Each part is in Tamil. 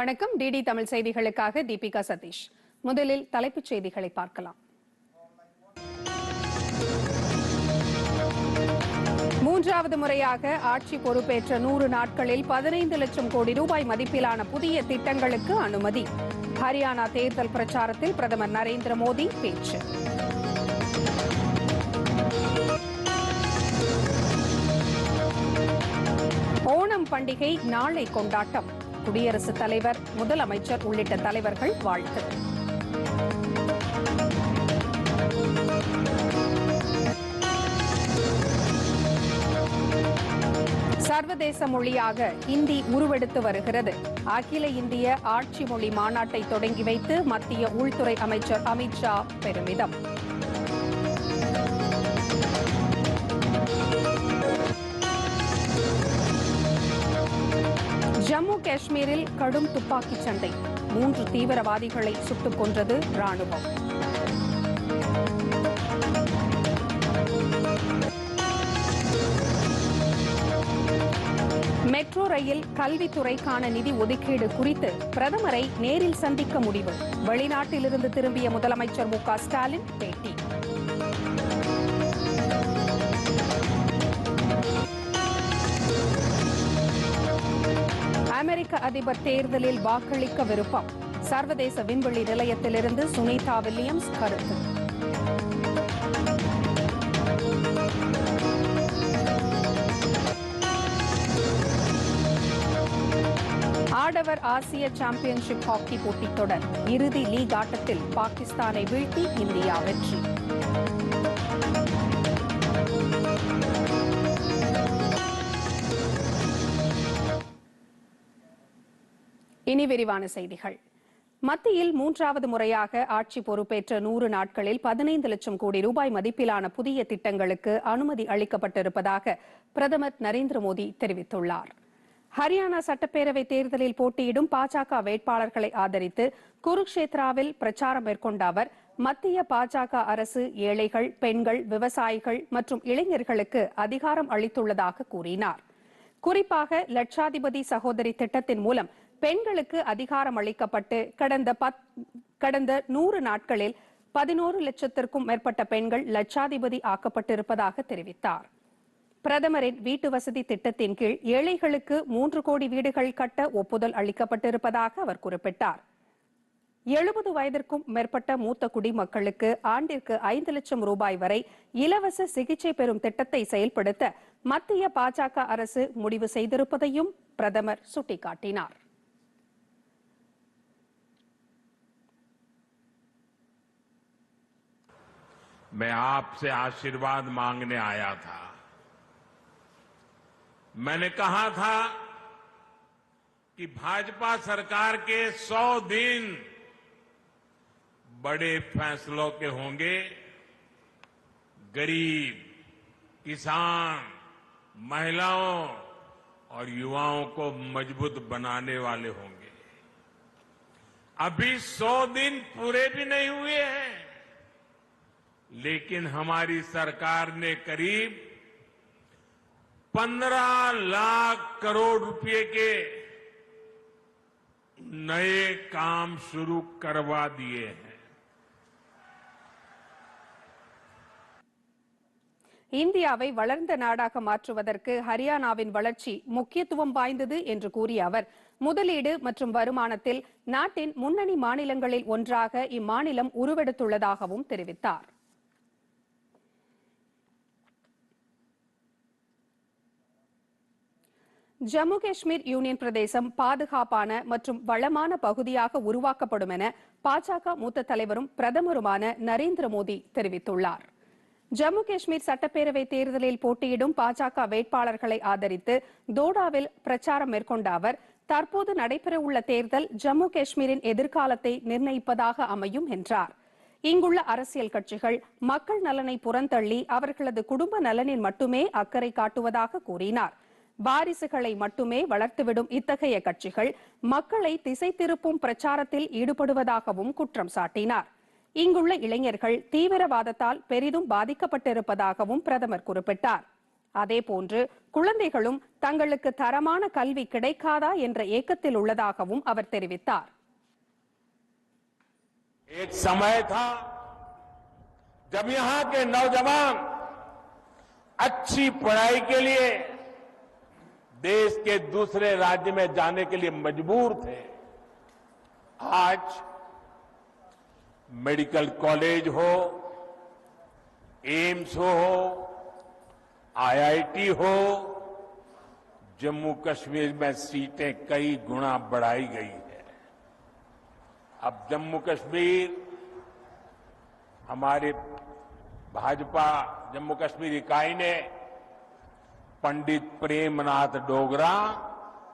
வணக்கம். டிடி தமிழ் செய்திகளுக்காக தீபிகா சதீஷ். முதலில் தலைப்புச் செய்திகளை பார்க்கலாம். மூன்றாவது முறையாக ஆட்சி பொறுப்பேற்ற நூறு நாட்களில் பதினைந்து லட்சம் கோடி ரூபாய் மதிப்பிலான புதிய திட்டங்களுக்கு அனுமதி. ஹரியானா தேர்தல் பிரச்சாரத்தில் பிரதமர் நரேந்திர மோடி பேச்சு. ஓணம் பண்டிகை நாளை கொண்டாட்டம். குடியரசுத் தலைவர் முதலமைச்சர் உள்ளிட்ட தலைவர்கள் வாழ்த்து. சர்வதேச மொழியாக இந்தி உருவெடுத்து வருகிறது. அகில இந்திய ஆட்சி மொழி மாநாட்டை தொடங்கி வைத்து மத்திய உள்துறை அமைச்சர் அமித்ஷா பெருமிதம். காஷ்மீரில் கடும் துப்பாக்கிச் சண்டை. மூன்று தீவிரவாதிகளை சுட்டுக் கொன்றது ராணுவம் மெட்ரோ ரயில் கல்வித்துறைக்கான நிதி ஒதுக்கீடு குறித்து பிரதமரை நேரில் சந்திக்க முடிவு. வெளிநாட்டிலிருந்து திரும்பிய முதலமைச்சர் மு க ஸ்டாலின் பேட்டி. அமெரிக்க அதிபர் தேர்தலில் வாக்களிக்க விருப்பம். சர்வதேச விண்வெளி நிலையத்திலிருந்து சுனிதா வில்லியம்ஸ் கருத்து. ஆடவர் ஆசிய சாம்பியன்ஷிப் ஹாக்கி போட்டித் தொடர். இறுதி லீக் ஆட்டத்தில் பாகிஸ்தானை வீழ்த்தி இந்தியா வெற்றி. இனி விரிவான செய்திகள். மத்தியில் மூன்றாவது முறையாக ஆட்சி பொறுப்பேற்ற நூறு நாட்களில் பதினைந்து லட்சம் கோடி ரூபாய் மதிப்பிலான புதிய திட்டங்களுக்கு அனுமதி அளிக்கப்பட்டிருப்பதாக பிரதமர் நரேந்திர மோடி தெரிவித்துள்ளார். ஹரியானா சட்டப்பேரவை தேர்தலில் போட்டியிடும் பாஜக வேட்பாளர்களை ஆதரித்து குருக்ஷேத்ராவில் பிரச்சாரம் மேற்கொண்ட அவர் மத்திய பாஜக அரசு ஏழைகள் பெண்கள் விவசாயிகள் மற்றும் இளைஞர்களுக்கு அதிகாரம் அளித்துள்ளதாக கூறினார். குறிப்பாக லட்சாதிபதி சகோதரி திட்டத்தின் மூலம் பெண்களுக்கு அதிகாரம் அளிக்கப்பட்டு கடந்த பத் கடந்த நூறு நாட்களில் பதினோரு லட்சத்திற்கும் மேற்பட்ட பெண்கள் லட்சாதிபதி ஆக்கப்பட்டிருப்பதாக தெரிவித்தார். பிரதமரின் வீட்டு வசதி திட்டத்தின் கீழ் ஏழைகளுக்கு மூன்று கோடி வீடுகள் கட்ட ஒப்புதல் அளிக்கப்பட்டிருப்பதாக அவர் குறிப்பிட்டார். எழுபது வயதிற்கும் மேற்பட்ட மூத்த குடிமக்களுக்கு ஆண்டிற்கு ஐந்து லட்சம் ரூபாய் வரை இலவச சிகிச்சை பெறும் திட்டத்தை செயல்படுத்த மத்திய பாஜக அரசு முடிவு செய்திருப்பதையும் பிரதமர் சுட்டிக்காட்டினார். मैं आपसे आशीर्वाद मांगने आया था। मैंने कहा था कि भाजपा सरकार के 100 दिन बड़े फैसलों के होंगे। गरीब, किसान, महिलाओं और युवाओं को मज़बूत बनाने वाले होंगे। अभी 100 दिन पूरे भी नहीं हुए हैं। लेकिन हमारी सरकार ने करीब 15 लाख करोड़ रुपए के नए काम शुरू करवा दिए हैं இந்தியாவை வளர்ந்த நாடாக மாற்றுவதற்கு ஹரியானாவின் வளர்ச்சி முக்கியத்துவம் வாய்ந்தது என்று கூறிய அவர் முதலீடு மற்றும் வருமானத்தில் நாட்டின் முன்னணி மாநிலங்களில் ஒன்றாக இம்மாநிலம் உருவெடுத்துள்ளதாகவும் தெரிவித்தார் ஜம்மு காஷ்மீர் யூனியன் பிரதேசம் பாதுகாப்பான மற்றும் வளமான பகுதியாக உருவாக்கப்படும் என பாஜக மூத்த தலைவரும் பிரதமருமான நரேந்திர மோடி தெரிவித்துள்ளார். ஜம்மு காஷ்மீர் சட்டப்பேரவை தேர்தலில் போட்டியிடும் பாஜக வேட்பாளர்களை ஆதரித்து தோடாவில் பிரச்சாரம் மேற்கொண்ட அவர் தற்போது நடைபெறவுள்ள தேர்தல் ஜம்மு காஷ்மீரின் எதிர்காலத்தை நிர்ணயிப்பதாக அமையும் என்றார். இங்குள்ள அரசியல் கட்சிகள் மக்கள் நலனை புறந்தள்ளி அவர்களது குடும்ப நலனில் மட்டுமே அக்கறை காட்டுவதாக கூறினார். வாரிசுகளை மட்டுமே வளர்த்துவிடும் இத்தகைய கட்சிகள் மக்களை திசை திருப்பும் பிரச்சாரத்தில் ஈடுபடுவதாகவும் குற்றம் சாட்டினார் இங்குள்ள இளைஞர்கள் தீவிரவாதத்தால் பெரிதும் பாதிக்கப்பட்டிருப்பதாகவும் பிரதமர் குறிப்பிட்டார் அதேபோன்று குழந்தைகளும் தங்களுக்கு தரமான கல்வி கிடைக்காதா என்ற ஏக்கத்தில் உள்ளதாகவும் அவர் தெரிவித்தார் एक समय था जब यहां के नौजवान अच्छी पढ़ाई के लिए देश के दूसरे राज्य में जाने के लिए मजबूर थे। आज मेडिकल कॉलेज हो, एम्स हो, आईआईटी हो जम्मू कश्मीर में सीटें कई गुना बढ़ाई गई है। अब जम्मू कश्मीर हमारे भाजपा जम्मू कश्मीर इकाई ने पंडित प्रेमनाथ डोगरा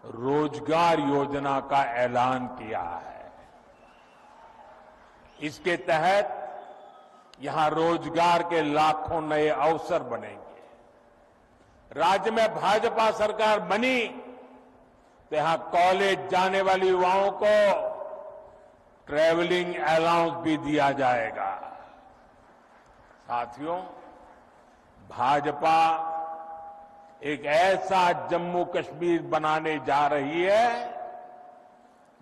रोज़गार योजना का ऐलान किया है। इसके तहत यहाँ रोज़गार के लाखों नए अवसर बनेंगे। राज्य में भाजपा सरकार बनी तो यहाँ कॉलेज जाने वाले युवाओं को ट्रैवलिंग अलाउंस भी दिया जाएगा। साथियों, भाजपा एक ऐसा जम्मू कश्मीर बनाने जा रही है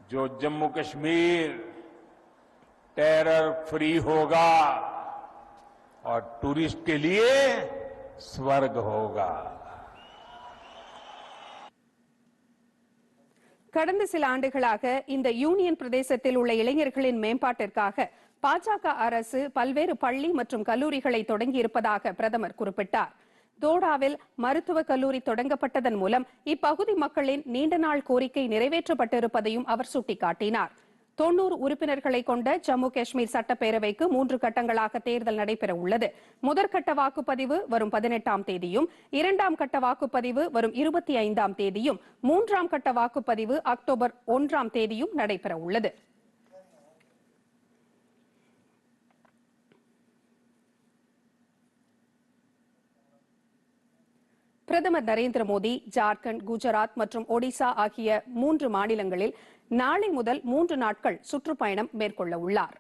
जो जम्मू कश्मीर टेरर फ्री होगा और टूरिस्ट के लिए स्वर्ग होगा கடந்த சில ஆண்டுகளாக இந்த யூனியன் பிரதேசத்தில் உள்ள இளைஞர்களின் மேம்பாட்டிற்காக பாஜக அரசு பல்வேறு பள்ளி மற்றும் கல்லூரிகளை தொடங்கியிருப்பதாக பிரதமர் குறிப்பிட்டார் தோடாவில் மருத்துவக் கல்லூரி தொடங்கப்பட்டதன் மூலம் இப்பகுதி மக்களின் நீண்ட நாள் கோரிக்கை நிறைவேற்றப்பட்டிருப்பதையும் அவர் சுட்டிக்காட்டினார். தொன்னூறு உறுப்பினர்களை கொண்ட ஜம்மு காஷ்மீர் சட்டப்பேரவைக்கு மூன்று கட்டங்களாக தேர்தல் நடைபெற உள்ளது. முதற்கட்ட வாக்குப்பதிவு வரும் பதினெட்டாம் தேதியும் இரண்டாம் கட்ட வாக்குப்பதிவு வரும் இருபத்தி ஐந்தாம் தேதியும் மூன்றாம் கட்ட வாக்குப்பதிவு அக்டோபர் ஒன்றாம் தேதியும் நடைபெற உள்ளது. பிரதமர் நரேந்திர மோடி ஜார்க்கண்ட் குஜராத் மற்றும் ஒடிசா ஆகிய மூன்று மாநிலங்களில் நாளை முதல் மூன்று நாட்கள் சுற்றுப்பயணம் மேற்கொள்ள உள்ளார்.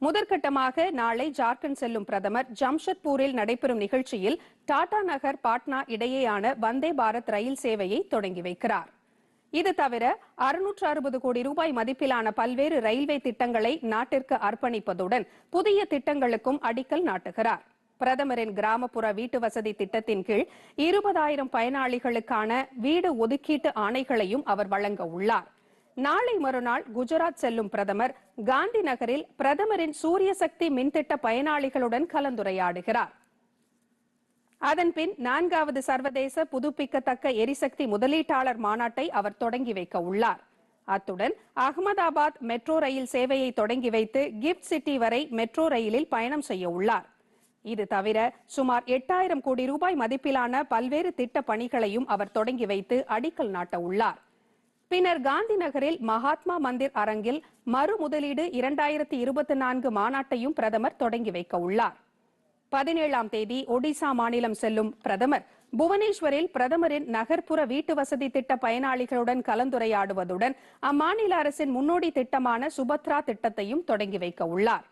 முதற்கட்டமாக நாளை ஜார்க்கண்ட் செல்லும் பிரதமர் ஜம்ஷெட்பூரில் நடைபெறும் நிகழ்ச்சியில் டாடா நகர் பாட்னா இடையேயான வந்தே பாரத் ரயில் சேவையை தொடங்கி வைக்கிறார். இது தவிர அறுநூற்று அறுபது கோடி ரூபாய் மதிப்பிலான பல்வேறு ரயில்வே திட்டங்களை நாட்டிற்கு அர்ப்பணிப்பதுடன் புதிய திட்டங்களுக்கும் அடிக்கல் நாட்டுகிறார். பிரதமரின் கிராமப்புற வீட்டு வசதி திட்டத்தின் கீழ் இருபதாயிரம் பயனாளிகளுக்கான வீடு ஒதுக்கீட்டு ஆணைகளையும் அவர் வழங்க உள்ளார். நாளை மறுநாள் குஜராத் செல்லும் பிரதமர் காந்தி நகரில் பிரதமரின் சூரிய சக்தி மின்திட்ட பயனாளிகளுடன் கலந்துரையாடுகிறார். அதன்பின் நான்காவது சர்வதேச புதுப்பிக்கத்தக்க எரிசக்தி முதலீட்டாளர் மாநாட்டை அவர் தொடங்கி வைக்க உள்ளார். அத்துடன் அகமதாபாத் மெட்ரோ ரயில் சேவையை தொடங்கி வைத்து கிஃப்ட் சிட்டி வரை மெட்ரோ ரயிலில் பயணம் செய்ய உள்ளார். இது தவிர சுமார் எட்டாயிரம் கோடி ரூபாய் மதிப்பிலான பல்வேறு திட்ட பணிகளையும் அவர் தொடங்கி வைத்து அடிக்கல் நாட்ட உள்ளார் பின்னர் காந்தி நகரில் மகாத்மா மந்திர் அரங்கில் மறு முதலீடு இரண்டாயிரத்தி இருபத்தி நான்கு மாநாட்டையும் பிரதமர் தொடங்கி வைக்க உள்ளார் பதினேழாம் தேதி ஒடிசா மாநிலம் செல்லும் பிரதமர் புவனேஸ்வரில் பிரதமரின் நகர்ப்புற வீட்டு வசதி திட்ட பயனாளிகளுடன் கலந்துரையாடுவதுடன் அம்மாநில அரசின் முன்னோடி திட்டமான சுபத்ரா திட்டத்தையும் தொடங்கி வைக்க உள்ளார்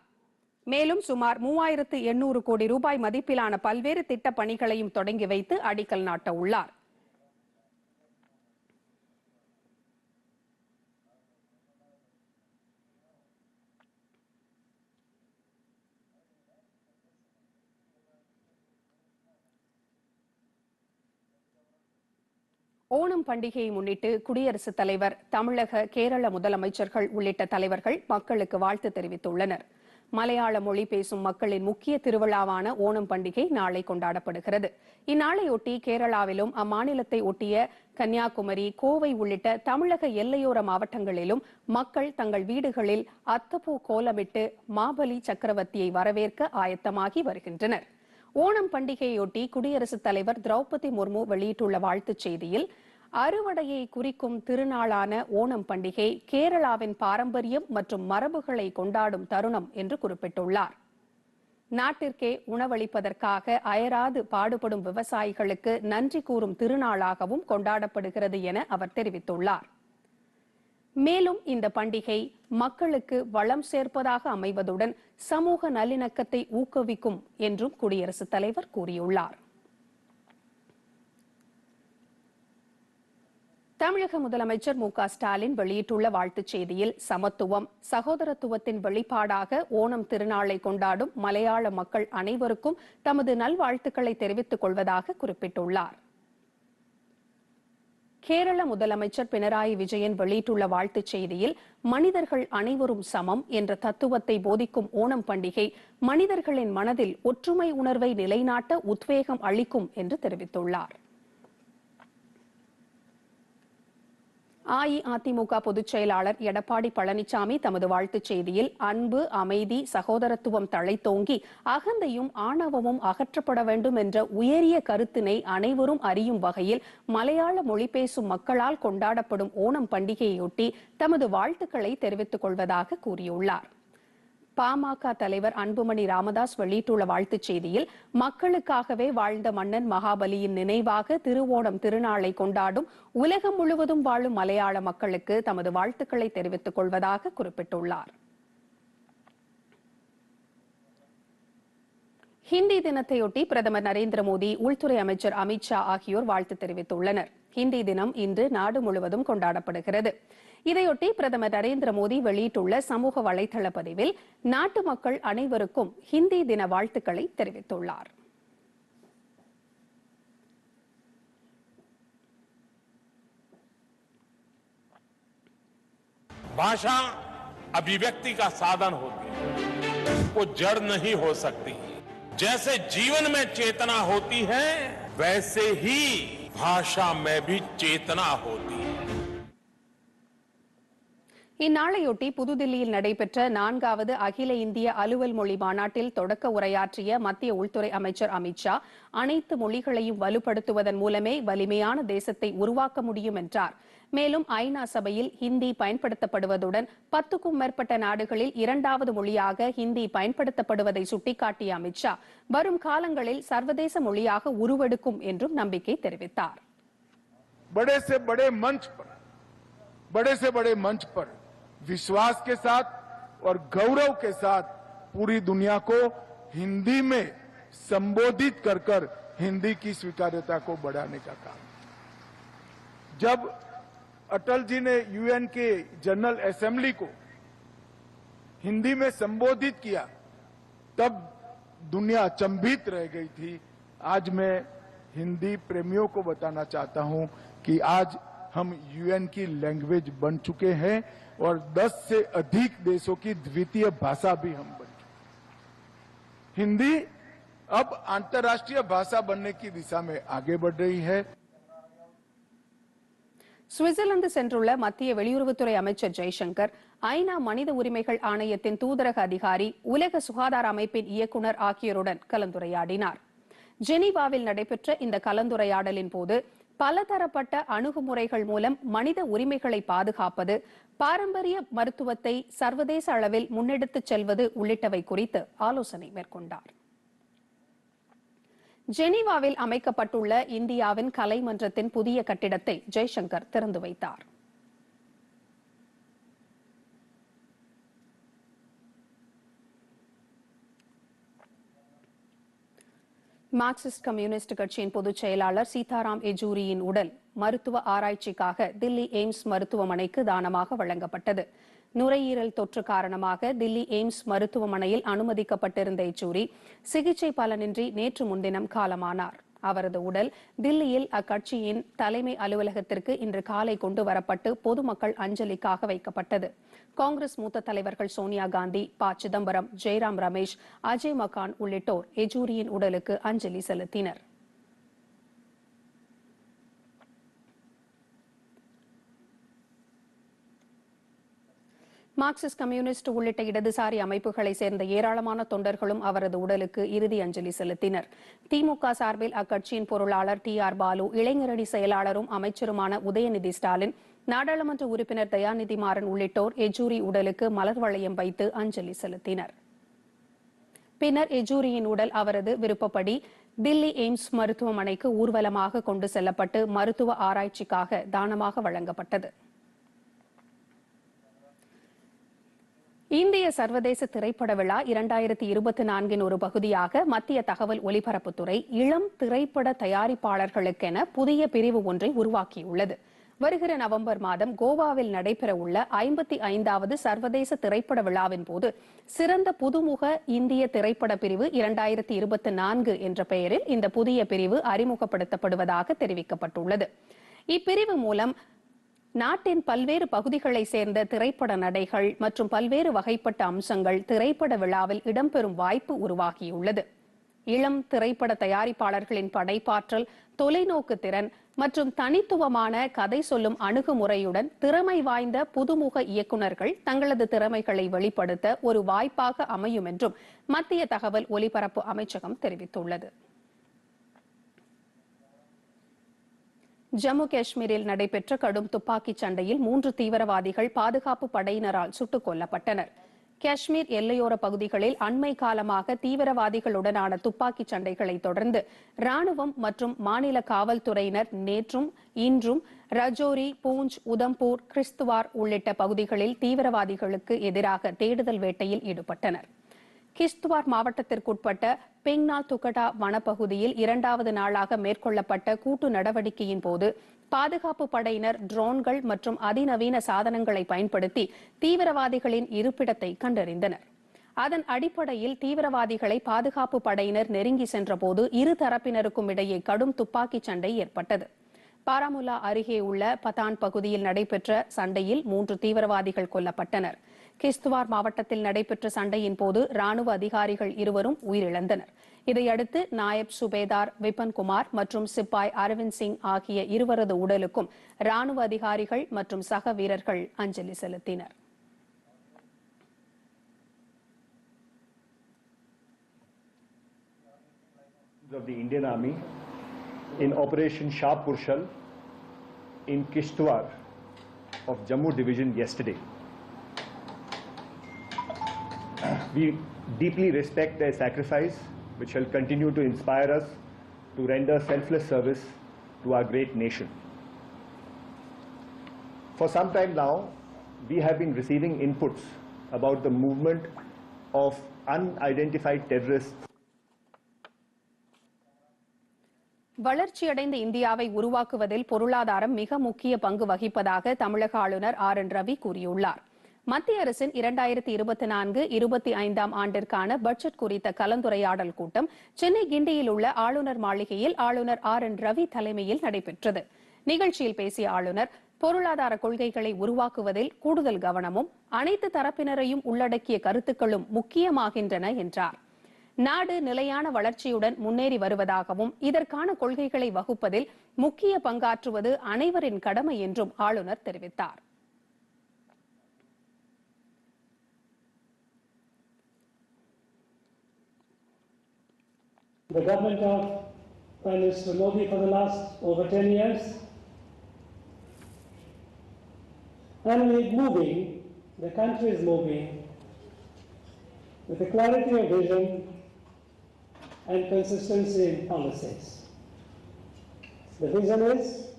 மேலும் சுமார் மூவாயிரத்து எண்ணூறு கோடி ரூபாய் மதிப்பிலான பல்வேறு திட்ட பணிகளையும் தொடங்கி வைத்து அடிக்கல் நாட்ட உள்ளார். ஓணம் பண்டிகையை முன்னிட்டு குடியரசுத் தலைவர் தமிழக கேரள முதலமைச்சர்கள் உள்ளிட்ட தலைவர்கள் மக்களுக்கு வாழ்த்து தெரிவித்துள்ளனர். மலையாள மொழி பேசும் மக்களின் முக்கிய திருவிழாவான ஓணம் பண்டிகை நாளை கொண்டாடப்படுகிறது. இந்நாளையொட்டி கேரளாவிலும் அம்மாநிலத்தை ஒட்டிய கன்னியாகுமரி கோவை உள்ளிட்ட தமிழக எல்லையோர மாவட்டங்களிலும் மக்கள் தங்கள் வீடுகளில் அத்தப்பூ கோலமிட்டு மாபலி சக்கரவர்த்தியை வரவேற்க ஆயத்தமாகி வருகின்றனர். ஓணம் பண்டிகையொட்டி குடியரசுத் தலைவர் திரௌபதி முர்மு வெளியிட்டுள்ள வாழ்த்துச் செய்தியில் அறுவடையை குறிக்கும் திருநாளான ஓணம் பண்டிகை கேரளாவின் பாரம்பரியம் மற்றும் மரபுகளை கொண்டாடும் தருணம் என்று குறிப்பிட்டுள்ளார். நாட்டிற்கே உணவளிப்பதற்காக அயராது பாடுபடும் விவசாயிகளுக்கு நன்றி கூறும் திருநாளாகவும் கொண்டாடப்படுகிறது என அவர் தெரிவித்துள்ளார். மேலும் இந்த பண்டிகை மக்களுக்கு வளம் சேர்ப்பதாக அமைவதுடன் சமூக நல்லிணக்கத்தை ஊக்குவிக்கும் என்றும் குடியரசுத் தலைவர் கூறியுள்ளார். தமிழக முதலமைச்சர் மு க ஸ்டாலின் வெளியிட்டுள்ள வாழ்த்துச் செய்தியில் சமத்துவம் சகோதரத்துவத்தின் வெளிப்பாடாக ஓணம் திருநாளை கொண்டாடும் மலையாள மக்கள் அனைவருக்கும் தமது நல்வாழ்த்துக்களை தெரிவித்துக் கொள்வதாக குறிப்பிட்டுள்ளார். கேரள முதலமைச்சர் பினராயி விஜயன் வெளியிட்டுள்ள வாழ்த்துச் செய்தியில் மனிதர்கள் அனைவரும் சமம் என்ற தத்துவத்தை போதிக்கும் ஓணம் பண்டிகை மனிதர்களின் மனதில் ஒற்றுமை உணர்வை நிலைநாட்ட உத்வேகம் அளிக்கும் என்று தெரிவித்துள்ளார். அஇஅதிமுக பொதுச் செயலாளர் எடப்பாடி பழனிசாமி தமது வாழ்த்துச் செய்தியில் அன்பு அமைதி சகோதரத்துவம் தழைத்தோங்கி அகந்தையும் ஆணவமும் அகற்றப்பட வேண்டும் என்ற உயரிய கருத்தினை அனைவரும் அறியும் வகையில் மலையாள மொழி பேசும் மக்களால் கொண்டாடப்படும் ஓணம் பண்டிகையொட்டி தமது வாழ்த்துக்களை தெரிவித்துக் கொள்வதாக கூறியுள்ளார். பாமக தலைவர் அன்புமணி ராமதாஸ் வெளியிட்டுள்ள வாழ்த்துச் செய்தியில் மக்களுக்காகவே வாழ்ந்த மன்னன் மகாபலியின் நினைவாக திருவோணம் திருநாளை கொண்டாடும் உலகம் முழுவதும் வாழும் மலையாள மக்களுக்கு தமது வாழ்த்துக்களை தெரிவித்துக் கொள்வதாக குறிப்பிட்டுள்ளார். ஹிந்தி தினத்தையொட்டி பிரதமர் நரேந்திர மோடி உள்துறை அமைச்சர் அமித் ஷா ஆகியோர் வாழ்த்து தெரிவித்துள்ளனர். ஹிந்தி தினம் இன்று நாடு முழுவதும் கொண்டாடப்படுகிறது. இதையொட்டி பிரதமர் நரேந்திர மோடி வெளியிட்டுள்ள சமூக வலைதள பதிவில் நாட்டு மக்கள் அனைவருக்கும் ஹிந்தி தின வாழ்த்துக்களை தெரிவித்துள்ளார் भाषा अभिव्यक्ति का साधन होती है वो जड़ नहीं हो सकती जैसे जीवन में चेतना होती है वैसे ही भाषा में भी चेतना होती है இந்நாளையொட்டி புதுதில்லியில் நடைபெற்ற நான்காவது அகில இந்திய அலுவல் மொழி மாநாட்டில் தொடக்க உரையாற்றிய மத்திய உள்துறை அமைச்சர் அமித் ஷா அனைத்து மொழிகளையும் வலுப்படுத்துவதன் மூலமே வலிமையான தேசத்தை உருவாக்க முடியும் என்றார் மேலும் ஐநா சபையில் ஹிந்தி பயன்படுத்தப்படுவதுடன் பத்துக்கும் மேற்பட்ட நாடுகளில் இரண்டாவது மொழியாக ஹிந்தி பயன்படுத்தப்படுவதை சுட்டிக்காட்டிய அமித் ஷா வரும் காலங்களில் சர்வதேச மொழியாக உருவெடுக்கும் என்றும் நம்பிக்கை தெரிவித்தார் बड़े से बड़े मंच पर बड़े से बड़े मंच पर विश्वास के साथ और गौरव के साथ पूरी दुनिया को हिंदी में संबोधित कर कर हिंदी की स्वीकार्यता को बढ़ाने का काम। जब अटल जी ने यूएन के जनरल असेंबली को हिंदी में संबोधित किया, तब दुनिया अचंभित रह गई थी। आज मैं हिंदी प्रेमियों को बताना चाहता हूँ कि आज हम यूएन की लैंग्वेज बन चुके हैं। और 10 से अधिक देशों की द्वितीय भाषा भी हम बन चुके हिंदी अब अंतर्राष्ट्रीय भाषा बनने की दिशा में आगे बढ़ रही है சுவிட்சர்லாந்து சென்றுள்ள மத்திய வெளியுறவுத்துறை அமைச்சர் ஜெய்சங்கர் ஐநா மனித உரிமைகள் ஆணையத்தின் தூதரக அதிகாரி உலக சுகாதார அமைப்பின் இயக்குநர் ஆகியோருடன் கலந்துரையாடினார் ஜெனீவாவில் நடைபெற்ற இந்த கலந்துரையாடலின் போது பலதரப்பட்ட அணுகுமுறைகள் மூலம் மனித உரிமைகளை பாதுகாப்பது பாரம்பரிய மருத்துவத்தை சர்வதேச அளவில் முன்னெடுத்துச் செல்வது உள்ளிட்டவை குறித்து ஆலோசனை மேற்கொண்டார். ஜெனீவாவில் அமைக்கப்பட்டுள்ள இந்தியாவின் கலைமன்றத்தின் புதிய கட்டிடத்தை ஜெய்சங்கர் திறந்து வைத்தார். மார்க்சிஸ்ட் கம்யூனிஸ்ட் கட்சியின் பொதுச் செயலாளர் சீதாராம் யெச்சூரியின் உடல் மருத்துவ ஆராய்ச்சிக்காக தில்லி எய்ம்ஸ் மருத்துவமனைக்கு தானமாக வழங்கப்பட்டது. நுரையீரல் தொற்று காரணமாக தில்லி எய்ம்ஸ் மருத்துவமனையில் அனுமதிக்கப்பட்டிருந்த யெச்சூரி சிகிச்சை பலனின்றி நேற்று முன்தினம் காலமானார். அவரது உடல் தில்லியில் அக்கட்சியின் தலைமை அலுவலகத்திற்கு இன்று காலை கொண்டு வரப்பட்டு பொதுமக்கள் அஞ்சலிக்காக வைக்கப்பட்டது. காங்கிரஸ் மூத்த தலைவர்கள் சோனியா காந்தி ப. சிதம்பரம் ஜெய்ராம் ரமேஷ் அஜய் மகான் உள்ளிட்டோர் எஜூரியின் உடலுக்கு அஞ்சலி செலுத்தினர். மார்க்சிஸ்ட் கம்யூனிஸ்ட் உள்ளிட்ட இடதுசாரி அமைப்புகளை சேர்ந்த ஏராளமான தொண்டர்களும் அவரது உடலுக்கு இறுதி அஞ்சலி செலுத்தினர். திமுக சார்பில் அக்கட்சியின் பொருளாளர் டி ஆர் பாலு இளைஞரணி செயலாளரும் அமைச்சருமான உதயநிதி ஸ்டாலின் நாடாளுமன்ற உறுப்பினர் தயாநிதி மாறன் உள்ளிட்டோர் எஜூரி உடலுக்கு மலர் வளையம் வைத்து அஞ்சலி செலுத்தினர். பின்னர் எஜூரியின் உடல் அவரது விருப்பப்படி தில்லி எய்ம்ஸ் மருத்துவமனைக்கு ஊர்வலமாக கொண்டு செல்லப்பட்டு மருத்துவ ஆராய்ச்சிக்காக தானமாக வழங்கப்பட்டது. இந்திய சர்வதேச திரைப்பட விழா இரண்டாயிரத்தி இருபத்தி நான்கின் ஒரு பகுதியாக மத்திய தகவல் ஒலிபரப்புத்துறை இளம் திரைப்பட தயாரிப்பாளர்களுக்கென புதிய பிரிவு ஒன்றை உருவாக்கியுள்ளது. வருகிற நவம்பர் மாதம் கோவாவில் நடைபெறவுள்ள ஐம்பத்தி ஐந்தாவது சர்வதேச திரைப்பட விழாவின் போது சிறந்த புதுமுக இந்திய திரைப்பட பிரிவு இரண்டாயிரத்தி இருபத்தி நான்கு என்ற பெயரில் இந்த புதிய பிரிவு அறிமுகப்படுத்தப்படுவதாக தெரிவிக்கப்பட்டுள்ளது. இப்பிரிவு மூலம் நாட்டின் பல்வேறு பகுதிகளை சேர்ந்த திரைப்பட நடைகள் மற்றும் பல்வேறு வகைப்பட்ட அம்சங்கள் திரைப்பட விழாவில் இடம்பெறும் வாய்ப்பு உருவாகியுள்ளது. இளம் திரைப்பட தயாரிப்பாளர்களின் படைப்பாற்றல் தொலைநோக்கு திறன் மற்றும் தனித்துவமான கதை சொல்லும் அணுகுமுறையுடன் திறமை வாய்ந்த புதுமுக இயக்குநர்கள் தங்களது திறமைகளை வெளிப்படுத்த ஒரு வாய்ப்பாக அமையும் என்றும் மத்திய தகவல் ஒலிபரப்பு அமைச்சகம் தெரிவித்துள்ளது. ஜம்மு காஷ்மீரில் நடைபெற்ற கடும் துப்பாக்கிச் சண்டையில் மூன்று தீவிரவாதிகள் பாதுகாப்பு படையினரால் சுட்டுக் கொல்லப்பட்டனர். காஷ்மீர் எல்லையோர பகுதிகளில் அண்மை காலமாக தீவிரவாதிகளுடனான துப்பாக்கிச் சண்டைகளை தொடர்ந்து ராணுவம் மற்றும் மாநில காவல்துறையினர் நேற்றும் இன்றும் ரஜோரி பூஞ்ச் உதம்பூர் கிறிஸ்துவார் உள்ளிட்ட பகுதிகளில் தீவிரவாதிகளுக்கு எதிராக தேடுதல் வேட்டையில் ஈடுபட்டனர். கிஷ்த்வார் மாவட்டத்திற்குட்பட்ட பிங்னா துக்கடா வனப்பகுதியில் இரண்டாவது நாளாக மேற்கொள்ளப்பட்ட கூட்டு நடவடிக்கையின் போது பாதுகாப்பு படையினர் ட்ரோன்கள் மற்றும் அதிநவீன சாதனங்களை பயன்படுத்தி தீவிரவாதிகளின் இருப்பிடத்தை கண்டறிந்தனர். அதன் அடிப்படையில் தீவிரவாதிகளை பாதுகாப்பு படையினர் நெருங்கி சென்றபோது இரு தரப்பினருக்கும் இடையே கடும் துப்பாக்கிச் சண்டை ஏற்பட்டது. பாராமுல்லா அருகே உள்ள பதான் பகுதியில் நடைபெற்ற சண்டையில் மூன்று தீவிரவாதிகள் கொல்லப்பட்டனர். கிஸ்துவார் மாவட்டத்தில் நடைபெற்ற சண்டையின் போது ராணுவ அதிகாரிகள் இருவரும் உயிரிழந்தனர் இதையடுத்து நாயப் சுபேதார் விபன் குமார் மற்றும் சிப்பாய் அரவிந்த் சிங் ஆகிய இருவரது உடலுக்கும் ராணுவ அதிகாரிகள் மற்றும் சக வீரர்கள் அஞ்சலி செலுத்தினர் of the Indian Army in Operation Shah Purshal in Kishtwar of Jammu Division yesterday. We deeply respect their sacrifice, which shall continue to inspire us to render selfless service to our great nation. For some time now, we have been receiving inputs about the movement of unidentified terrorists வளர்ச்சியடைந்த இந்தியாவை உருவாக்குவதில் பொருளாதாரம் மிக முக்கிய பங்கு வகிப்பதாக தமிழக ஆளுநர் ஆர் என் ரவி கூறியுள்ளார் மத்திய அரசின் இரண்டாயிரத்தி இருபத்தி நான்கு இருபத்தி ஐந்தாம் ஆண்டிற்கான பட்ஜெட் குறித்த கலந்துரையாடல் கூட்டம் சென்னை கிண்டியில் உள்ள ஆளுநர் மாளிகையில் ஆளுநர் ஆர் என் ரவி தலைமையில் நடைபெற்றது. நிகழ்ச்சியில் பேசிய ஆளுநர் பொருளாதார கொள்கைகளை உருவாக்குவதில் கூடுதல் கவனமும் அனைத்து தரப்பினரையும் உள்ளடக்கிய கருத்துக்களும் முக்கியமாகின்றன என்றார். நாடு நிலையான வளர்ச்சியுடன் முன்னேறி வருவதாகவும் இதற்கான கொள்கைகளை வகுப்பதில் முக்கிய பங்காற்றுவது அனைவரின் கடமை என்றும் ஆளுநர் தெரிவித்தார். The government of Prime Minister Modi for the last over 10 years. And we're moving, the country is moving with a clarity of vision and consistency in policies. The vision is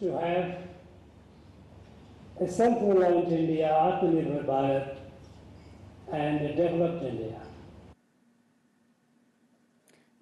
to have a self-reliant India, Atmanirbhar Bharat, and a developed India.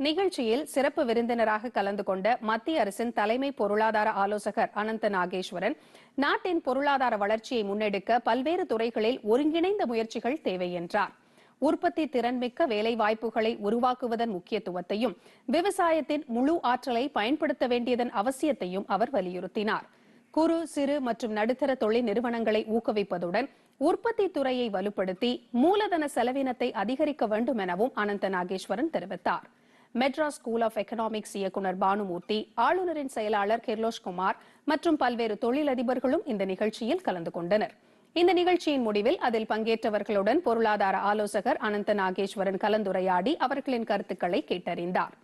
நிகழ்ச்சியில் சிறப்பு விருந்தினராக கலந்து கொண்ட மத்திய அரசின் தலைமை பொருளாதார ஆலோசகர் அனந்த நாகேஸ்வரன் நாட்டின் பொருளாதார வளர்ச்சியை முன்னெடுக்க பல்வேறு துறைகளில் ஒருங்கிணைந்த முயற்சிகள் தேவை என்றார். உற்பத்தி திறன்மிக்க வேலைவாய்ப்புகளை உருவாக்குவதன் முக்கியத்துவத்தையும் விவசாயத்தின் முழு ஆற்றலை பயன்படுத்த வேண்டியதன் அவசியத்தையும் அவர் வலியுறுத்தினார். குறு சிறு மற்றும் நடுத்தர தொழில் நிறுவனங்களை ஊக்குவிப்பதுடன் உற்பத்தி துறையை வலுப்படுத்தி மூலதன செலவினத்தை அதிகரிக்க வேண்டும் எனவும் அனந்த நாகேஸ்வரன் தெரிவித்தார். மெட்ராஸ் ஸ்கூல் ஆஃப் எக்கனாமிக்ஸ் இயக்குனர் பானுமூர்த்தி ஆளுநரின் செயலாளர் கிர்லோஷ் குமார் மற்றும் பல்வேறு தொழிலதிபர்களும் இந்த நிகழ்ச்சியில் கலந்து கொண்டனர். இந்த நிகழ்ச்சியின் முடிவில் அதில் பங்கேற்றவர்களுடன் பொருளாதார ஆலோசகர் அனந்த நாகேஸ்வரன் கலந்துரையாடி அவர்களின் கருத்துக்களை கேட்டறிந்தார்.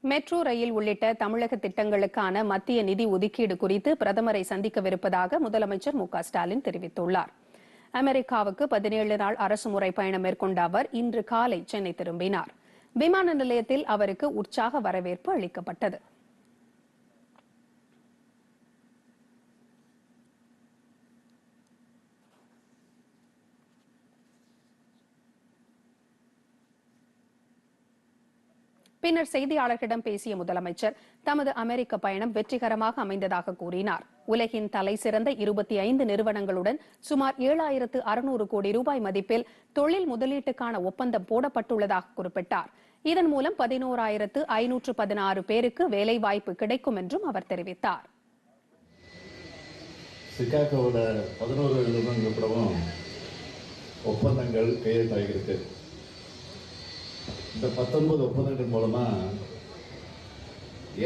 மெட்ரோ ரயில் உள்ளிட்ட தமிழக திட்டங்களுக்கான மத்திய நிதி ஒதுக்கீடு குறித்து பிரதமரை சந்திக்கவிருப்பதாக முதலமைச்சர் மு ஸ்டாலின் தெரிவித்துள்ளார். அமெரிக்காவுக்கு பதினேழு நாள் அரசுமுறை பயணம் மேற்கொண்ட அவர் இன்று காலை சென்னை திரும்பினார். விமான நிலையத்தில் அவருக்கு உற்சாக வரவேற்பு அளிக்கப்பட்டது. பின்னர் செய்தியாளர்களிடம் பேசிய முதலமைச்சர் தமது அமெரிக்க பயணம் வெற்றிகரமாக அமைந்ததாக கூறினார். உலகின் தலை சிறந்த இருபத்தி ஐந்து நிறுவனங்களுடன் சுமார் ஏழாயிரத்து அறுநூறு கோடி ரூபாய் மதிப்பில் தொழில் முதலீட்டுக்கான ஒப்பந்தம் போடப்பட்டுள்ளதாக குறிப்பிட்டார். இதன் மூலம் பதினோராயிரத்து ஐநூற்று பதினாறு பேருக்கு வேலைவாய்ப்பு கிடைக்கும் என்றும் அவர் தெரிவித்தார். சிகாகோட பதினோரு நிறுவனங்கள் கூடவும் ஒப்பந்தங்கள் கையெழுத்தாகியிருக்கு. இந்த பத்தொன்பது ஒப்பந்தங்கள் மூலமாக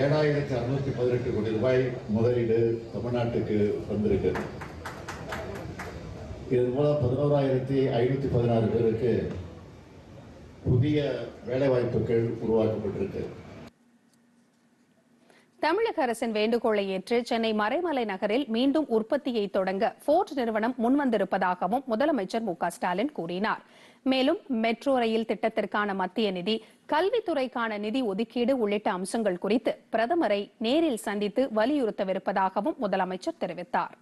ஏழாயிரத்தி அறுநூத்தி பதினெட்டு கோடி ரூபாய் முதலீடு தமிழ்நாட்டுக்கு வந்திருக்கு. இதன் மூலம் பதினோராயிரத்தி ஐநூற்றி பதினாறு பேருக்கு புதிய வேலைவாய்ப்புகள் உருவாக்கப்பட்டிருக்கு. தமிழக அரசின் வேண்டுகோளை ஏற்று சென்னை மறைமலை நகரில் மீண்டும் உற்பத்தியை தொடங்க போர்ட் நிறுவனம் முன்வந்திருப்பதாகவும் முதலமைச்சர் மு ஸ்டாலின் கூறினார். மேலும் மெட்ரோ ரயில் திட்டத்திற்கான மத்திய நிதி கல்வித்துறைக்கான நிதி ஒதுக்கீடு உள்ளிட்ட அம்சங்கள் குறித்து பிரதமரை நேரில் சந்தித்து வலியுறுத்தவிருப்பதாகவும் முதலமைச்சர் தெரிவித்தார்.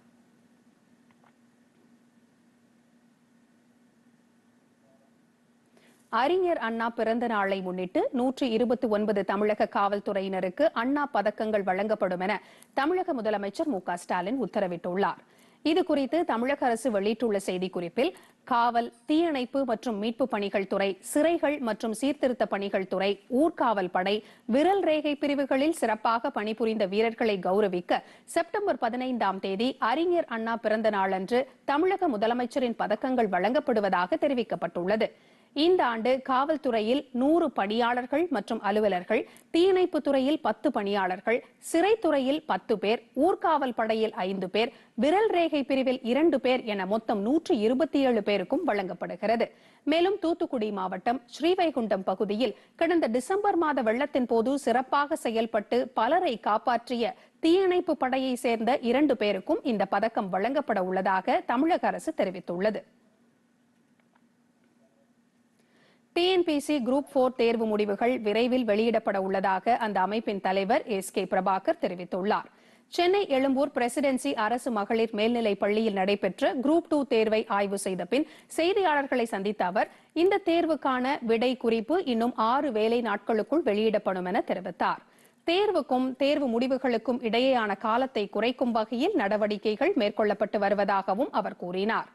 அறிஞர் அண்ணா பிறந்த நாளை முன்னிட்டு நூற்றி இருபத்தி ஒன்பது தமிழக காவல்துறையினருக்கு அண்ணா பதக்கங்கள் வழங்கப்படும் என தமிழக முதலமைச்சர் மு க ஸ்டாலின் உத்தரவிட்டுள்ளார். இது குறித்து தமிழக அரசு வெளியிட்டுள்ள செய்திக்குறிப்பில் காவல் தீயணைப்பு மற்றும் மீட்பு பணிகள் துறை சிறைகள் மற்றும் சீர்திருத்த பணிகள் துறை ஊர்காவல் படை விரல் ரேகை பிரிவுகளில் சிறப்பாக பணிபுரிந்த வீரர்களை கௌரவிக்க செப்டம்பர் பதினைந்தாம் தேதி அறிஞர் அண்ணா பிறந்த நாளன்று தமிழக முதலமைச்சரின் பதக்கங்கள் வழங்கப்படுவதாக தெரிவிக்கப்பட்டுள்ளது. இந்த ஆண்டு காவல்துறையில் நூறு பணியாளர்கள் மற்றும் அலுவலர்கள் தீயணைப்பு துறையில் பத்து பணியாளர்கள் சிறைத்துறையில் பத்து பேர் ஊர்காவல் படையில் ஐந்து பேர் விரல் ரேகை பிரிவில் இரண்டு பேர் என மொத்தம் நூற்று இருபத்தி ஏழு பேருக்கும் வழங்கப்படுகிறது. மேலும் தூத்துக்குடி மாவட்டம் ஸ்ரீவைகுண்டம் பகுதியில் கடந்த டிசம்பர் மாத வெள்ளத்தின் போது சிறப்பாக செயல்பட்டு பலரை காப்பாற்றிய தீயணைப்பு படையை சேர்ந்த இரண்டு பேருக்கும் இந்த பதக்கம் வழங்கப்பட உள்ளதாக தமிழக அரசு தெரிவித்துள்ளது. டிஎன்பிசி குரூப் போர் தேர்வு முடிவுகள் விரைவில் வெளியிடப்பட உள்ளதாக அந்த அமைப்பின் தலைவர் எஸ் கே பிரபாகர் தெரிவித்துள்ளார். சென்னை எழும்பூர் பிரசிடென்சி அரசு மகளிர் மேல்நிலைப் பள்ளியில் நடைபெற்ற குரூப் டூ தேர்வை ஆய்வு செய்த பின் செய்தியாளர்களை சந்தித்த அவர் இந்த தேர்வுக்கான விடை குறிப்பு இன்னும் ஆறு வேலை நாட்களுக்குள் வெளியிடப்படும் என தெரிவித்தார். தேர்வுக்கும் தேர்வு முடிவுகளுக்கும் இடையேயான காலத்தை குறைக்கும் வகையில் நடவடிக்கைகள் மேற்கொள்ளப்பட்டு வருவதாகவும் அவர் கூறினார்.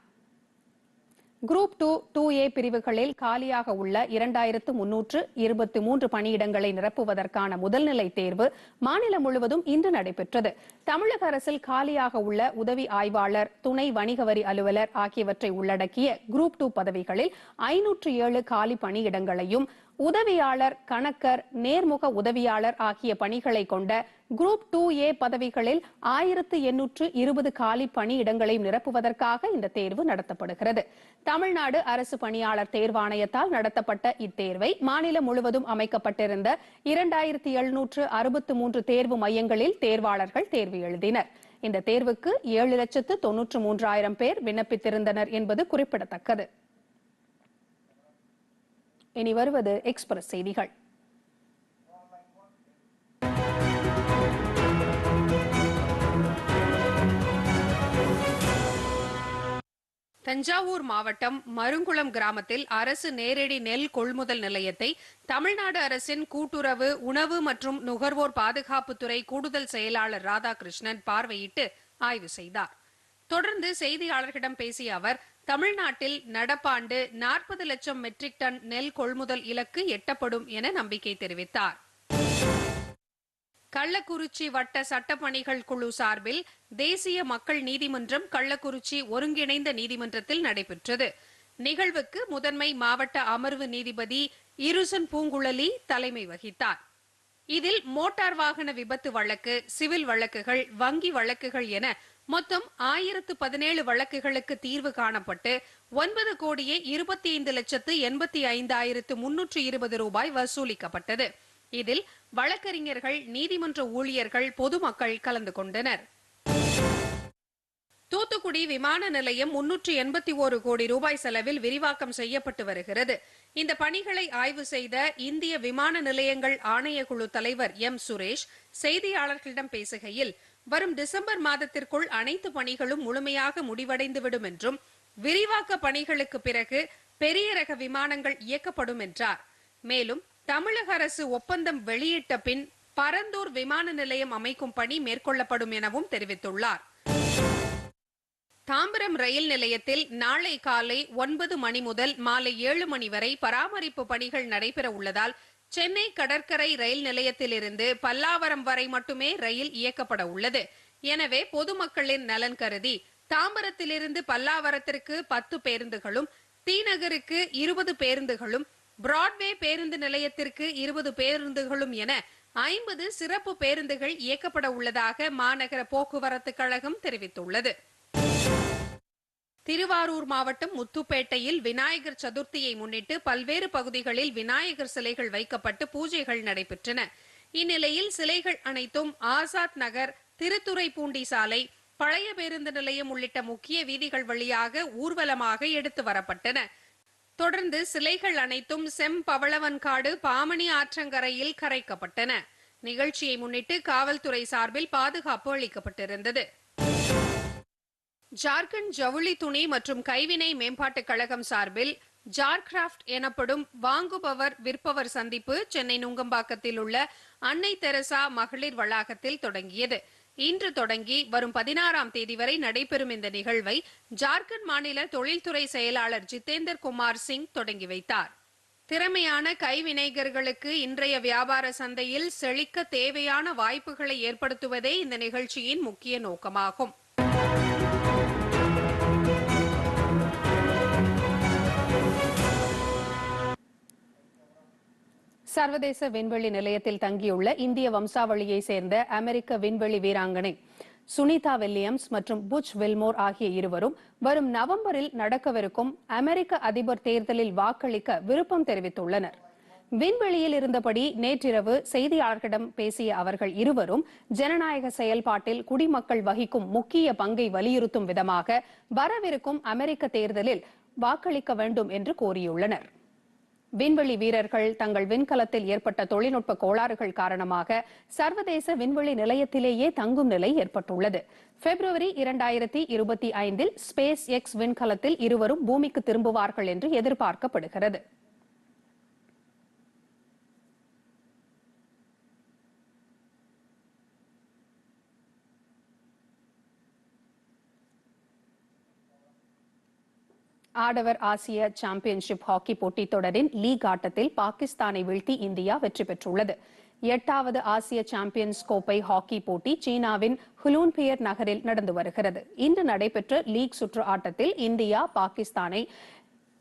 குரூப் டூ டூ ஏ பிரிவுகளில் காலியாக உள்ள இரண்டாயிரத்து முன்னூற்று இருபத்தி மூன்று பணியிடங்களை நிரப்புவதற்கான முதல்நிலை தேர்வு மாநிலம் முழுவதும் இன்று நடைபெற்றது. தமிழக அரசில் காலியாக உள்ள உதவி ஆய்வாளர் துணை வணிக வரி அலுவலர் ஆகியவற்றை உள்ளடக்கிய குரூப் டூ பதவிகளில் ஐநூற்று ஏழு காலி பணியிடங்களையும் உதவியாளர் கணக்கர் நேர்முக உதவியாளர் ஆகிய பணிகளை கொண்ட குரூப் டூ ஏ பதவிகளில் ஆயிரத்து எண்ணூற்று இருபது காலி பணியிடங்களையும் நிரப்புவதற்காக இந்த தேர்வு நடத்தப்படுகிறது. தமிழ்நாடு அரசு பணியாளர் தேர்வாணையத்தால் நடத்தப்பட்ட இத்தேர்வை மாநிலம் முழுவதும் அமைக்கப்பட்டிருந்த இரண்டாயிரத்தி எழுநூற்று அறுபத்து மூன்று தேர்வு மையங்களில் தேர்வாளர்கள் தேர்வு எழுதினர். இந்த தேர்வுக்கு ஏழு லட்சத்து தொன்னூற்று மூன்றாயிரம் பேர் விண்ணப்பித்திருந்தனர் என்பது குறிப்பிடத்தக்கது. இனி வருவது எக்ஸ்பிரஸ் செய்திகள். தஞ்சாவூர் மாவட்டம் மருங்குளம் கிராமத்தில் அரசு நேரடி நெல் கொள்முதல் நிலையத்தை தமிழ்நாடு அரசின் கூட்டுறவு உணவு மற்றும் நுகர்வோர் பாதுகாப்புத்துறை கூடுதல் செயலாளர் ராதாகிருஷ்ணன் பார்வையிட்டு ஆய்வு செய்தார். தொடர்ந்து செய்தியாளர்களிடம் பேசிய அவர் தமிழ்நாட்டில் நடப்பாண்டு நாற்பது லட்சம் மெட்ரிக் டன் நெல் கொள்முதல் இலக்கு எட்டப்படும் என நம்பிக்கை தெரிவித்தார். கள்ளக்குறிச்சி வட்ட சட்டப்பணிகள் குழு சார்பில் தேசிய மக்கள் நீதிமன்றம் கள்ளக்குறிச்சி ஒருங்கிணைந்த நீதிமன்றத்தில் நடைபெற்றது. நிகழ்வுக்கு முதன்மை மாவட்ட அமர்வு நீதிபதி இருசன் பூங்குழலி தலைமை வகித்தார். இதில் மோட்டார் வாகன விபத்து வழக்கு சிவில் வழக்குகள் வங்கி வழக்குகள் என மொத்தம் ஆயிரத்து பதினேழு வழக்குகளுக்கு தீர்வு காணப்பட்டு ஒன்பது கோடியே இருபத்தி ஐந்து லட்சத்து எண்பத்தி ஐந்தாயிரத்து முன்னூற்று இருபது ரூபாய் வசூலிக்கப்பட்டது. இதில் வழக்கறிஞர்கள் நீதிமன்ற ஊழியர்கள் பொதுமக்கள் கலந்து கொண்டனர். தூத்துக்குடி விமான நிலையம் முன்னூற்றி எண்பத்தி ஒரு கோடி ரூபாய் செலவில் விரிவாக்கம் செய்யப்பட்டு வருகிறது. இந்த பணிகளை ஆய்வு செய்த இந்திய விமான நிலையங்கள் ஆணையக்குழு தலைவர் எம். சுரேஷ் செய்தியாளர்களிடம் பேசுகையில் வரும் டிசம்பர் மாதத்திற்குள் அனைத்து பணிகளும் முழுமையாக முடிவடைந்துவிடும் என்றும் விரிவாக்க பணிகளுக்கு பிறகு பெரிய ரக விமானங்கள் இயக்கப்படும் என்றார். மேலும் தமிழக அரசு ஒப்பந்தம் வெளியிட்ட பின் பரந்தூர் விமான நிலையம் அமைக்கும் பணி மேற்கொள்ளப்படும் எனவும் தெரிவித்துள்ளார். தாம்பரம் ரயில் நிலையத்தில் நாளை காலை ஒன்பது மணி முதல் மாலை ஏழு மணி வரை பராமரிப்பு பணிகள் நடைபெற உள்ளதால் சென்னை கடற்கரை ரயில் நிலையத்திலிருந்து பல்லாவரம் வரை மட்டுமே ரயில் இயக்கப்பட உள்ளது. எனவே பொதுமக்களின் நலன் கருதி தாம்பரத்திலிருந்து பல்லாவரத்திற்கு பத்து பேருந்துகளும் தீநகருக்கு இருபது பேருந்துகளும் பிராட்வே பேருந்து நிலையத்திற்கு இருபது பேருந்துகளும் என ஐம்பது சிறப்பு பேருந்துகள் இயக்கப்பட உள்ளதாக மாநகர போக்குவரத்து கழகம் தெரிவித்துள்ளது. திருவாரூர் மாவட்டம் முத்துப்பேட்டையில் விநாயகர் சதுர்த்தியை முன்னிட்டு பல்வேறு பகுதிகளில் விநாயகர் சிலைகள் வைக்கப்பட்டு பூஜைகள் நடைபெற்றன. இந்நிலையில் சிலைகள் அனைத்தும் ஆசாத் நகர் திருத்துறைப்பூண்டி சாலை பழைய பேருந்து நிலையம் உள்ளிட்ட முக்கிய வீதிகள் வழியாக ஊர்வலமாக எடுத்து வரப்பட்டன. தொடர்ந்து சிலைகள் அனைத்தும் செம்பவளவன்காடு பாமணி ஆற்றங்கரையில் கரைக்கப்பட்டன. நிகழ்ச்சியை முன்னிட்டு காவல்துறை சார்பில் பாதுகாப்பு அளிக்கப்பட்டிருந்தது. ஜார்க்கண்ட் ஜவுளி துணி மற்றும் கைவினை மேம்பாட்டுக் கழகம் சார்பில் ஜார்கிராஃப்ட் எனப்படும் வாங்குபவர் விற்பவர் சந்திப்பு சென்னை நுங்கம்பாக்கத்தில் உள்ள அன்னை தெரசா மகளிர் வளாகத்தில் தொடங்கியது. இன்று தொடங்கி வரும் பதினாறாம் தேதி வரை நடைபெறும் இந்த நிகழ்வை ஜார்க்கண்ட் மாநில தொழில்துறை செயலாளர் ஜிதேந்தர் குமார் சிங் தொடங்கி வைத்தார். திறமையான கைவினைஞர்களுக்கு இன்றைய வியாபார சந்தையில் செழிக்க தேவையான வாய்ப்புகளை ஏற்படுத்துவதே இந்த நிகழ்ச்சியின் முக்கிய நோக்கமாகும். சர்வதேச விண்வெளி நிலையத்தில் தங்கியுள்ள இந்திய வம்சாவளியை சேர்ந்த அமெரிக்க விண்வெளி வீராங்கனை சுனிதா வில்லியம்ஸ் மற்றும் புச் வில்மோர் ஆகிய இருவரும் வரும் நவம்பரில் நடக்கவிருக்கும் அமெரிக்க அதிபர் தேர்தலில் வாக்களிக்க விருப்பம் தெரிவித்துள்ளனர். விண்வெளியில் இருந்தபடி நேற்றிரவு செய்தியாளர்களிடம் பேசிய அவர்கள் இருவரும் ஜனநாயக செயல்பாட்டில் குடிமக்கள் வகிக்கும் முக்கிய பங்கை வலியுறுத்தும் விதமாக வரவிருக்கும் அமெரிக்க தேர்தலில் வாக்களிக்க வேண்டும் என்று கோரியுள்ளனர் விண்வெளி வீரர்கள் தங்கள் விண்கலத்தில் ஏற்பட்ட தொழில்நுட்ப கோளாறுகள் காரணமாக சர்வதேச விண்வெளி நிலையத்திலேயே தங்கும் நிலை ஏற்பட்டுள்ளது. பிப்ரவரி இரண்டாயிரத்தி இருபத்தி ஐந்தில் ஸ்பேஸ் எக்ஸ் விண்கலத்தில் இருவரும் பூமிக்கு திரும்புவார்கள் என்று எதிர்பார்க்கப்படுகிறது. ஆடவர் ஆசிய சாம்பியன்ஷிப் ஹாக்கி போட்டித் தொடரின் லீக் ஆட்டத்தில் பாகிஸ்தானை வீழ்த்தி இந்தியா வெற்றி பெற்றுள்ளது. எட்டாவது ஆசிய சாம்பியன்ஸ் கோப்பை ஹாக்கி போட்டி சீனாவின் ஹுலூன்பியர் நகரில் நடந்து வருகிறது. இன்று நடைபெற்ற லீக் சுற்று ஆட்டத்தில் இந்தியா பாகிஸ்தானை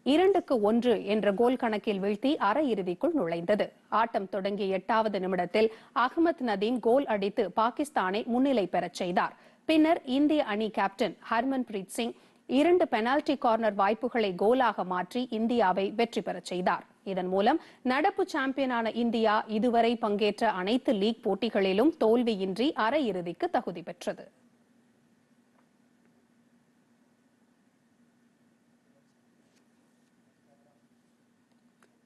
இரண்டுக்கு ஒன்று என்ற கோல் கணக்கில் வீழ்த்தி அரையிறுதிக்குள் நுழைந்தது. ஆட்டம் தொடங்கிய எட்டாவது நிமிடத்தில் அகமது நதீம் கோல் அடித்து பாகிஸ்தானை முன்னிலை பெறச் செய்தார். பின்னர் இந்திய அணி கேப்டன் ஹர்மன் பிரீத் சிங் இரண்டு பெனால்டி கார்னர் வாய்ப்புகளை கோலாக மாற்றி இந்தியாவை வெற்றி பெறச் செய்தார். இதன் மூலம் நடப்பு சாம்பியனான இந்தியா இதுவரை பங்கேற்ற அனைத்து லீக் போட்டிகளிலும் தோல்வியின்றி அரையிறுதிக்கு தகுதி பெற்றது.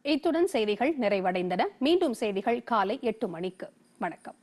இத்துடன் செய்திகள் நிறைவடைந்தன. மீண்டும் செய்திகள் காலை எட்டு மணிக்கு. வணக்கம்.